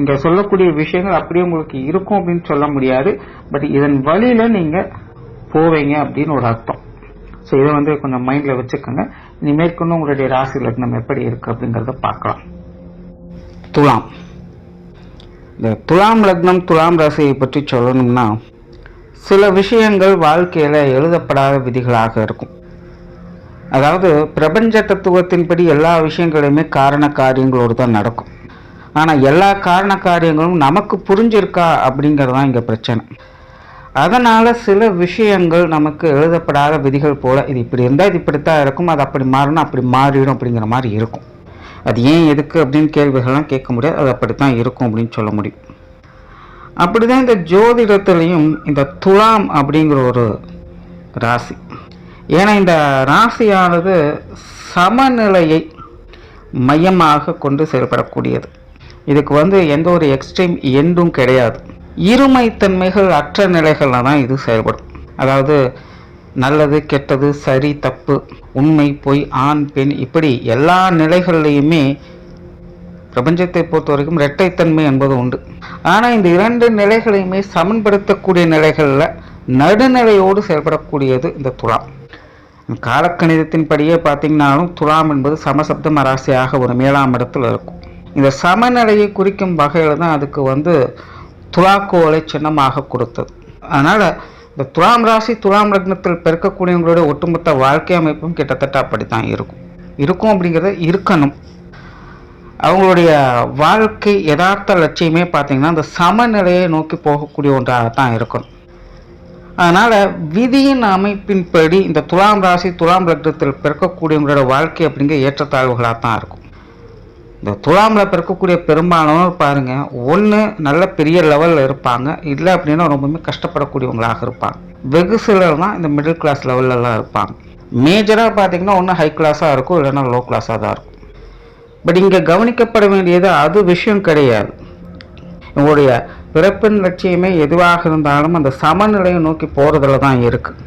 இங்க சொல்லக்கூடிய விஷயங்கள் அப்படியே உங்களுக்கு இருக்கும் அப்படின்னு சொல்ல முடியாது. பட் இதன் வழியில நீங்க போவீங்க அப்படின்னு ஒரு அர்த்தம். ஸோ இதை வந்து கொஞ்சம் மைண்ட்ல வச்சுக்கோங்க. இனி மேற்கொண்டு உங்களுடைய ராசி லக்னம் எப்படி இருக்கு அப்படிங்கறத பார்க்கலாம். துலாம். இந்த துலாம் லக்னம் துலாம் ராசியை பற்றி சொல்லணும்னா சில விஷயங்கள் வாழ்க்கையில எழுதப்படாத விதிகளாக இருக்கும். அதாவது பிரபஞ்ச தத்துவத்தின்படி எல்லா விஷயங்களுமே காரண காரியங்களோடு தான் நடக்கும். ஆனால் எல்லா காரண காரியங்களும் நமக்கு புரிஞ்சிருக்கா அப்படிங்கிறது தான் இங்கே பிரச்சனை. அதனால் சில விஷயங்கள் நமக்கு எழுதப்படாத விதிகள் போல் இது இப்படி இருந்தால் இது இப்படித்தான் இருக்கும் அது அப்படி மாறினா அப்படி மாறிடும் அப்படிங்கிற மாதிரி இருக்கும். அது ஏன் எதுக்கு அப்படின்னு கேள்விகள்லாம் கேட்க முடியாது அது அப்படித்தான் இருக்கும் அப்படின்னு சொல்ல முடியும். அப்படிதான் இந்த ஜோதிடத்துலேயும் இந்த துலாம் அப்படிங்கிற ஒரு ராசி. ஏன்னா இந்த ராசியானது சமநிலையை மையமாக கொண்டு செயல்படக்கூடியது. இதுக்கு வந்து எந்த ஒரு எக்ஸ்ட்ரீம் எண்டும் கிடையாது. இருமைத்தன்மைகள் அற்ற நிலைகளில் தான் இது செயல்படும். அதாவது நல்லது கெட்டது சரி தப்பு உண்மை பொய் ஆண் பெண் இப்படி எல்லா நிலைகள்லையுமே பிரபஞ்சத்தை பொறுத்த வரைக்கும் இரட்டைத்தன்மை என்பது உண்டு. ஆனால் இந்த இரண்டு நிலைகளையுமே சமன்படுத்தக்கூடிய நிலைகளில் நடுநிலையோடு செயல்படக்கூடியது இந்த துலாம். காலக்கணிதத்தின்படியே பார்த்தீங்கன்னாலும் துலாம் என்பது சமசப்தம் மராசியாக ஒரு மேலாம் இடத்தில் இருக்கும். இந்த சமநிலையை குறிக்கும் வகையில் தான் அதுக்கு வந்து துலாக்கோலை சின்னமாக கொடுத்தது. அதனால் இந்த துலாம் ராசி துலாம் லக்னத்தில் பிறக்கக்கூடியவங்களுடைய ஒட்டுமொத்த வாழ்க்கை அமைப்பும் கிட்டத்தட்ட அப்படித்தான் இருக்கும். இருக்கும் அப்படிங்கிறது இருக்கணும். அவங்களுடைய வாழ்க்கை யதார்த்த லட்சியமே பார்த்தீங்கன்னா அந்த சமநிலையை நோக்கி போகக்கூடிய ஒன்றாக தான் இருக்கணும். அதனால் விதியின் அமைப்பின்படி இந்த துலாம் ராசி துலாம் லக்னத்தில் பிறக்கக்கூடியவங்களோட வாழ்க்கை அப்படிங்கிற ஏற்றத்தாழ்வுகளாக தான் இருக்கும். இந்த துலாமில் பிறக்கக்கூடிய பெரும்பாலானவர் பாருங்க ஒன்று நல்ல பெரிய லெவலில் இருப்பாங்க. இல்லை அப்படின்னா ரொம்பவுமே கஷ்டப்படக்கூடியவங்களாக இருப்பாங்க. வெகு சிலர் தான் இந்த மிடில் கிளாஸ் லெவல்லலாம் இருப்பாங்க. மேஜராக பார்த்தீங்கன்னா ஒன்று ஹை கிளாஸாக இருக்கும் இல்லைன்னா லோ கிளாஸாக தான் இருக்கும். பட் இங்கே கவனிக்கப்பட வேண்டியது அது விஷயம் கிடையாது. உங்களுடைய பிறப்பின் லட்சியமே எதுவாக இருந்தாலும் அந்த சமநிலையை நோக்கி போகிறதுல தான் இருக்குது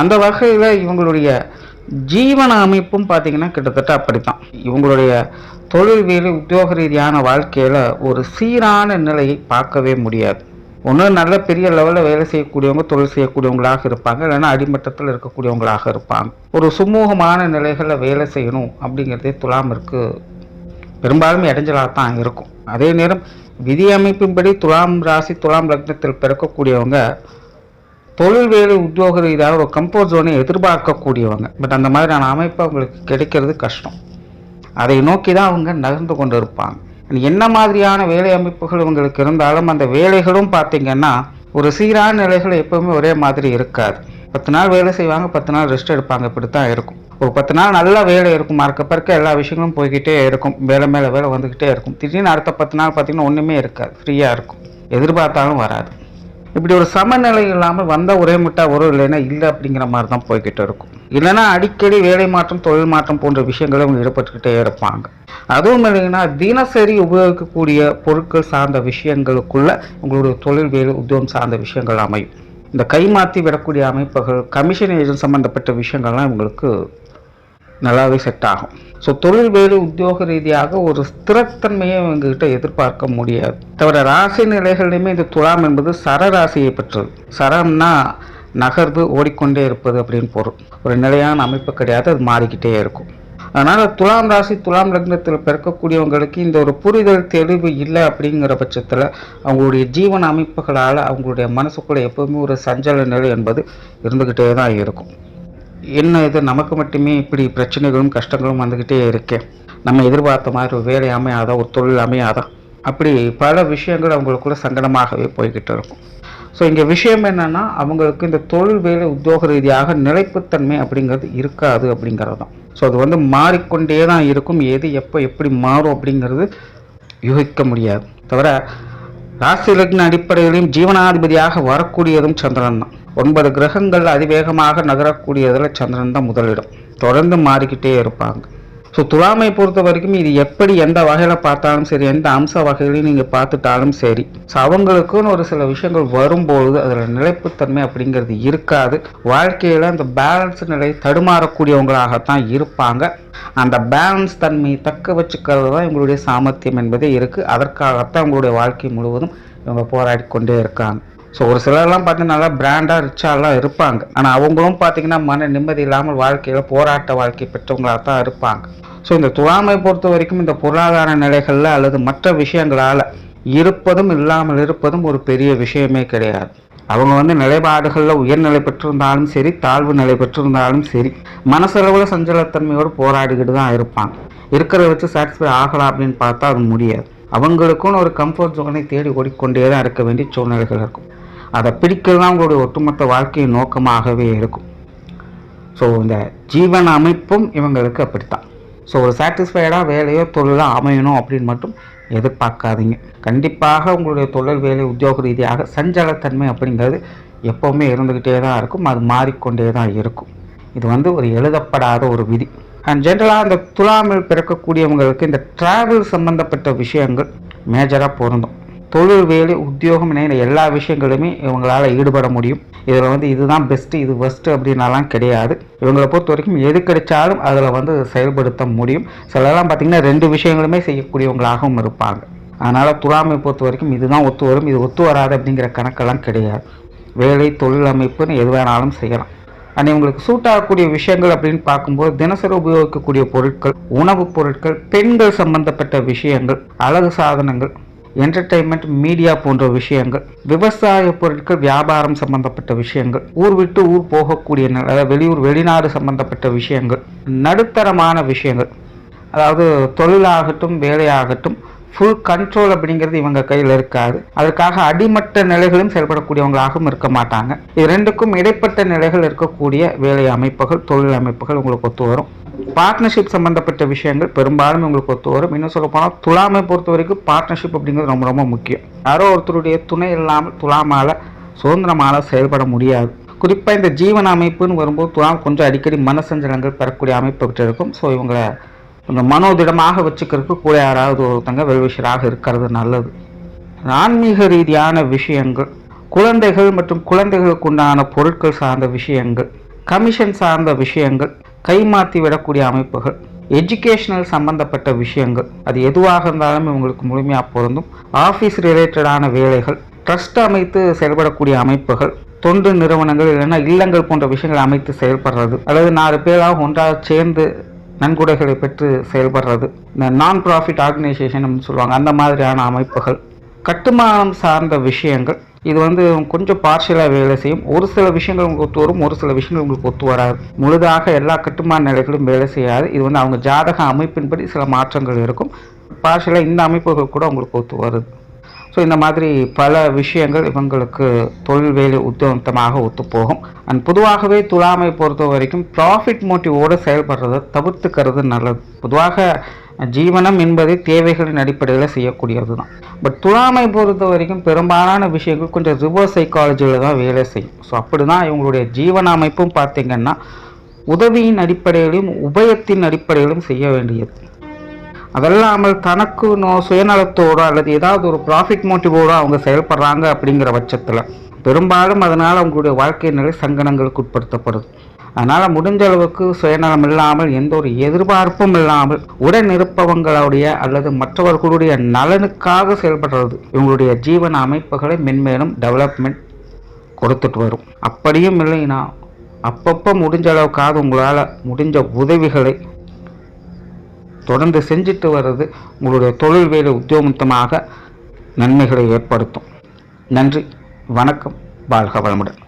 அந்த வகையில் இவங்களுடைய ஜீவன அமைப்பும் பார்த்தீங்கன்னா கிட்டத்தட்ட அப்படித்தான். இவங்களுடைய தொழில் வேலை உத்தியோக ரீதியான வாழ்க்கையில் ஒரு சீரான நிலையை பார்க்கவே முடியாது. ஒன்று நல்ல பெரிய லெவலில் வேலை செய்யக்கூடியவங்க தொழில் செய்யக்கூடியவங்களாக இருப்பாங்க. இல்லைன்னா அடிமட்டத்தில் இருக்கக்கூடியவங்களாக இருப்பாங்க. ஒரு சுமூகமான நிலைகளில் வேலை செய்யணும் அப்படிங்கிறதே துலாமிற்கு பெரும்பாலும் இடைஞ்சலாக தான் இருக்கும். அதே நேரம் விதி அமைப்பின்படி துலாம் ராசி துலாம் லக்னத்தில் பிறக்கக்கூடியவங்க தொழில் வேலை உத்தியோக ரீதியாக ஒரு கம்போர்ட் ஜோனை எதிர்பார்க்கக்கூடியவங்க. பட் அந்த மாதிரியான அமைப்பு அவங்களுக்கு கிடைக்கிறது கஷ்டம். அதை நோக்கி தான் அவங்க நகர்ந்து கொண்டு இருப்பாங்க என்ன மாதிரியான வேலை அமைப்புகள் இவங்களுக்கு இருந்தாலும் அந்த வேலைகளும் பார்த்தீங்கன்னா ஒரு சீரான நிலைகள் எப்போவுமே ஒரே மாதிரி இருக்காது. பத்து நாள் வேலை செய்வாங்க பத்து நாள் ரெஸ்ட் எடுப்பாங்க. இப்படி தான் இருக்கும். ஒரு பத்து நாள் நல்லா வேலை இருக்கும். மறக்க பிறக்க எல்லா விஷயங்களும் போய்கிட்டே இருக்கும். வேலை மேலே வேலை வந்துக்கிட்டே இருக்கும். திடீர்னு அடுத்த பத்து நாள் பார்த்தீங்கன்னா ஒன்றுமே இருக்காது. ஃப்ரீயாக இருக்கும். எதிர்பார்த்தாலும் வராது. இப்படி ஒரு சமநிலை இல்லாமல் வந்த ஒரே முட்டா வரும் இல்லைன்னா இல்லை அப்படிங்கிற மாதிரி தான் போய்கிட்டு இருக்கும். இல்லைன்னா அடிக்கடி வேலை மாற்றம் தொழில் மாற்றம் போன்ற விஷயங்களும் அவங்க ஈடுபட்டுக்கிட்டே இருப்பாங்க. அதுவும் இல்லைங்கன்னா தினசரி உபயோகிக்கக்கூடிய பொருட்கள் சார்ந்த விஷயங்களுக்குள்ள உங்களுடைய தொழில் வேலை உத்தியோகம் சார்ந்த விஷயங்கள் அமையும். இந்த கை மாற்றி விடக்கூடிய அமைப்புகள் கமிஷன் ஏஜென்ட் சம்மந்தப்பட்ட விஷயங்கள்லாம் இவங்களுக்கு நல்லாவே செட் ஆகும். ஸோ தொழில் வேலை உத்தியோக ரீதியாக ஒரு ஸ்திரத்தன்மையை இவங்ககிட்ட எதிர்பார்க்க முடியாது. தவிர ராசி நிலைகளிலுமே இந்த துலாம் என்பது சரராசியை பெற்றது. சரம்னா நகர்வு ஓடிக்கொண்டே இருப்பது அப்படின்னு பொருள். ஒரு நிலையான அமைப்பு கிடையாது அது மாறிக்கிட்டே இருக்கும். அதனால் துலாம் ராசி துலாம் லக்னத்தில் பிறக்கக்கூடியவங்களுக்கு இந்த ஒரு புரிதல் தெளிவு இல்லை அப்படிங்கிற பட்சத்தில் அவங்களுடைய ஜீவன அமைப்புகளால் அவங்களுடைய மனசுக்குள்ளே எப்போவுமே ஒரு சஞ்சல நிலை என்பது இருந்துக்கிட்டே தான் இருக்கும். என்ன இது? நமக்கு மட்டுமே இப்படி பிரச்சனைகளும் கஷ்டங்களும் வந்துக்கிட்டே இருக்கே. நம்ம எதிர்பார்த்த மாதிரி ஒரு வேலை அமையாதா? ஒரு தொழில் அமையாதா? அப்படி பல விஷயங்கள் அவங்களுக்குள்ள சங்கடமாகவே போய்கிட்டு இருக்கும். ஸோ இங்கே விஷயம் என்னென்னா அவங்களுக்கு இந்த தொழில் வேலை உத்தியோக ரீதியாக நிலைப்புத்தன்மை அப்படிங்கிறது இருக்காது அப்படிங்கிறது தான் ஸோ அது வந்து மாறிக்கொண்டே தான் இருக்கும். எது எப்போ எப்படி மாறும் அப்படிங்கிறது யூகிக்க முடியாது. தவிர ராசி லக்ன அடிப்படையிலையும் ஜீவனாதிபதியாக வரக்கூடியதும் சந்திரன் தான் ஒன்பது கிரகங்கள் அதிவேகமாக நகரக்கூடியதில் சந்திரன் தான் முதலிடம். தொடர்ந்து மாறிக்கிட்டே இருப்பாங்க. ஸோ துலாமை பொறுத்த வரைக்கும் இது எப்படி எந்த வகையில் பார்த்தாலும் சரி எந்த அம்ச வகையிலையும் நீங்கள் பார்த்துட்டாலும் சரி ஸோ அவங்களுக்குன்னு ஒரு சில விஷயங்கள் வரும்பொழுது அதில் நிலைப்புத்தன்மை அப்படிங்கிறது இருக்காது. வாழ்க்கையில் அந்த பேலன்ஸ் நிலை தடுமாறக்கூடியவங்களாகத்தான் இருப்பாங்க. அந்த பேலன்ஸ் தன்மையை தக்க வச்சுக்கிறது தான் இவங்களுடைய சாமர்த்தியம் என்பதே இருக்குது அதற்காகத்தான் அவங்களுடைய வாழ்க்கை முழுவதும் இவங்க போராடி கொண்டே இருக்காங்க. ஸோ ஒரு சிலர்லாம் பார்த்தீங்கன்னா நல்லா பிராண்டாக ரிச்சாலாம் இருப்பாங்க. ஆனால் அவங்களும் பார்த்தீங்கன்னா மன நிம்மதி இல்லாமல் வாழ்க்கையில் போராட்ட வாழ்க்கை பெற்றவங்களாக தான் இருப்பாங்க. ஸோ இந்த துலாமை பொறுத்த வரைக்கும் இந்த பொருளாதார நிலைகளில் அல்லது மற்ற விஷயங்களால் இருப்பதும் இல்லாமல் இருப்பதும் ஒரு பெரிய விஷயமே கிடையாது. அவங்க வந்து நிலைப்பாடுகளில் உயர்நிலை பெற்றிருந்தாலும் சரி தாழ்வு நிலை பெற்றிருந்தாலும் சரி மனசளவில் சஞ்சலத்தன்மையோடு போராடிக்கிட்டு தான் இருப்பாங்க. இருக்கிறத வச்சு சாட்டிஸ்ஃபை ஆகலாம் அப்படின்னு பார்த்தா அது முடியாது. அவங்களுக்குன்னு ஒரு கம்ஃபர்ட் ஜோனை தேடி ஓடிக்கொண்டே தான் இருக்க வேண்டிய சூழ்நிலைகள் இருக்கும். அதை பிடிக்கிறது தான் உங்களுடைய ஒட்டுமொத்த வாழ்க்கையின் நோக்கமாகவே இருக்கும். ஸோ இந்த ஜீவன அமைப்பும் இவங்களுக்கு அப்படித்தான். ஸோ ஒரு சாட்டிஸ்ஃபைடாக வேலையோ தொழிலோ அமையணும் அப்படின்னு மட்டும் எதிர்பார்க்காதீங்க. கண்டிப்பாக உங்களுடைய தொழில் வேலை உத்தியோக ரீதியாக சஞ்சலத்தன்மை அப்படிங்கிறது எப்போவுமே இருந்துக்கிட்டே தான் இருக்கும். அது மாறிக்கொண்டே தான் இருக்கும். இது வந்து ஒரு எழுதப்படாத ஒரு விதி. அண்ட் ஜென்ரலாக இந்த துலாமில் பிறக்கக்கூடியவங்களுக்கு இந்த ட்ராவல் சம்மந்தப்பட்ட விஷயங்கள் மேஜராக பொருந்தும். தொழில் வேலை உத்தியோகம் என எல்லா விஷயங்களுமே இவங்களால் ஈடுபட முடியும். இதில் வந்து இதுதான் பெஸ்ட்டு இது பெஸ்ட்டு அப்படின்னாலாம் கிடையாது. இவங்களை பொறுத்த வரைக்கும் எது கிடைச்சாலும் அதில் வந்து செயல்படுத்த முடியும். சிலலாம் பார்த்திங்கன்னா ரெண்டு விஷயங்களுமே செய்யக்கூடியவங்களாகவும் இருப்பாங்க. அதனால் துறாமை பொறுத்த வரைக்கும் இதுதான் ஒத்து வரும். இது ஒத்து வராது அப்படிங்கிற கணக்கெல்லாம் கிடையாது. வேலை தொழில் அமைப்புன்னு எது வேணாலும் செய்யலாம். அண்ட் இவங்களுக்கு சூட் ஆகக்கூடிய விஷயங்கள் அப்படின்னு பார்க்கும்போது தினசரி உபயோகிக்கக்கூடிய பொருட்கள் உணவுப் பொருட்கள் பெண்கள் சம்பந்தப்பட்ட விஷயங்கள் அழகு சாதனங்கள் என்டர்டைன்மெண்ட் மீடியா போன்ற விஷயங்கள் விவசாய பொருட்கள் வியாபாரம் சம்பந்தப்பட்ட விஷயங்கள் ஊர் விட்டு ஊர் போகக்கூடிய ந- அதாவது வெளியூர் வெளிநாடு சம்பந்தப்பட்ட விஷயங்கள் நடுத்தரமான விஷயங்கள் அதாவது தொழிலாகட்டும் வேலையாகட்டும் ஃபுல் கண்ட்ரோல் அப்படிங்கிறது இவங்க கையில் இருக்காது. அதற்காக அடிமட்ட நிலைகளும் செயல்படக்கூடியவங்களாகவும் இருக்க மாட்டாங்க. இது ரெண்டுக்கும் இடைப்பட்ட நிலைகள் இருக்கக்கூடிய வேலை அமைப்புகள் தொழில் அமைப்புகள் உங்களுக்கு ஒத்து வரும். பார்ட்னர்ஷிப் சம்பந்தப்பட்ட விஷயங்கள் பெரும்பாலும் உங்களுக்கு ஒத்து வரும். இன்னும் சொல்ல போனால் துலாமை பொறுத்த வரைக்கும் பார்ட்னர்ஷிப் அப்படிங்கிறது ரொம்ப ரொம்ப முக்கியம். யாரோ ஒருத்தருடைய துணை இல்லாமல் துலாமால சுதந்திரமால செயல்பட முடியாது. குறிப்பாக இந்த ஜீவன அமைப்புன்னு வரும்போது துலாம் கொஞ்சம் அடிக்கடி மனசஞ்சலங்கள் பெறக்கூடிய அமைப்பு பெற்று இருக்கும். ஸோ இவங்களை கொஞ்சம் மனோதிடமாக வச்சுக்கிறதுக்கு கூட யாராவது ஒருத்தங்க வெல்விஷராக இருக்கிறது நல்லது. ஆன்மீக ரீதியான விஷயங்கள் குழந்தைகள் மற்றும் குழந்தைகளுக்கு உண்டான பொருட்கள் சார்ந்த விஷயங்கள் கமிஷன் சார்ந்த விஷயங்கள் கைமாற்றி விடக்கூடிய அமைப்புகள் எஜுகேஷனல் சம்பந்தப்பட்ட விஷயங்கள். அது எதுவாக இருந்தாலும் இவங்களுக்கு முழுமையாக பொருந்தும். ஆஃபீஸ் ரிலேட்டடான வேலைகள் ட்ரஸ்ட் அமைத்து செயல்படக்கூடிய அமைப்புகள் தொண்டு நிறுவனங்கள் இல்லைன்னா இல்லங்கள் போன்ற விஷயங்களை அமைத்து செயல்படுறது அல்லது நாலு பேராக ஒன்றாக சேர்ந்து நன்கொடைகளை பெற்று செயல்படுறது இந்த நான் ப்ராஃபிட் ஆர்கனைசேஷன் சொல்லுவாங்க அந்த மாதிரியான அமைப்புகள். கட்டுமானம் சார்ந்த விஷயங்கள் இது வந்து கொஞ்சம் பார்ஷியலாக வேலை செய்யும். ஒரு சில விஷயங்கள் உங்களுக்கு ஒத்து வரும் ஒரு சில விஷயங்கள் உங்களுக்கு ஒத்து வராது. முழுதாக எல்லா கட்டுமான நிலைகளும் வேலை செய்யாது. இது வந்து அவங்க ஜாதக அமைப்பின்படி சில மாற்றங்கள் இருக்கும். பார்ஷியலாக இந்த அமைப்புகள் கூட உங்களுக்கு ஒத்து வருது. ஸோ இந்த மாதிரி பல விஷயங்கள் இவங்களுக்கு தொழில் வேலை உத்தமமாக ஒத்துப்போகும் அண்ட் பொதுவாகவே துலாமை பொறுத்த வரைக்கும் ப்ராஃபிட் மோட்டிவோடு செயல்படுறதை தவிர்த்துக்கிறது நல்லது. பொதுவாக ஜீவனம் என்பதே தேவைகளின் அடிப்படையில் செய்யக்கூடியது தான் பட் துலாமை பொறுத்த வரைக்கும் பெரும்பாலான விஷயங்கள் கொஞ்சம் ரிவர்ஸ் சைக்காலஜியில் தான் வேலை செய்யும். ஸோ அப்படி தான் இவங்களுடைய ஜீவன அமைப்பும் பார்த்திங்கன்னா உதவியின் அடிப்படையிலும் உபயத்தின் அடிப்படையிலும் செய்ய வேண்டியது. அதல்லாமல் தனக்கு நோ சுயநலத்தோடு அல்லது ஏதாவது ஒரு ப்ராஃபிட் மோட்டிவோடு அவங்க செயல்படுறாங்க அப்படிங்கிற பட்சத்தில் பெரும்பாலும் அதனால் அவங்களுடைய வாழ்க்கை நிலை சங்கடங்களுக்கு உட்படுத்தப்படுது. அதனால் முடிஞ்ச அளவுக்கு சுயநலம் இல்லாமல் எந்த ஒரு எதிர்பார்ப்பும் இல்லாமல் உடன் இருப்பவங்களுடைய அல்லது மற்றவர்களுடைய நலனுக்காக செயல்படுறது இவங்களுடைய ஜீவன அமைப்புகளை மென்மேலும் டெவலப்மெண்ட் கொடுத்துட்டு வரும். அப்படியும் இல்லைன்னா அப்பப்போ முடிஞ்ச அளவுக்காவது உங்களால் முடிஞ்ச உதவிகளை தொடர்ந்து செஞ்சுட்டு வர்றது உங்களுடைய தொழில் வேலை உத்தியோகத்தமாக நன்மைகளை ஏற்படுத்தும். நன்றி வணக்கம் வாழ்க வளமுடன்.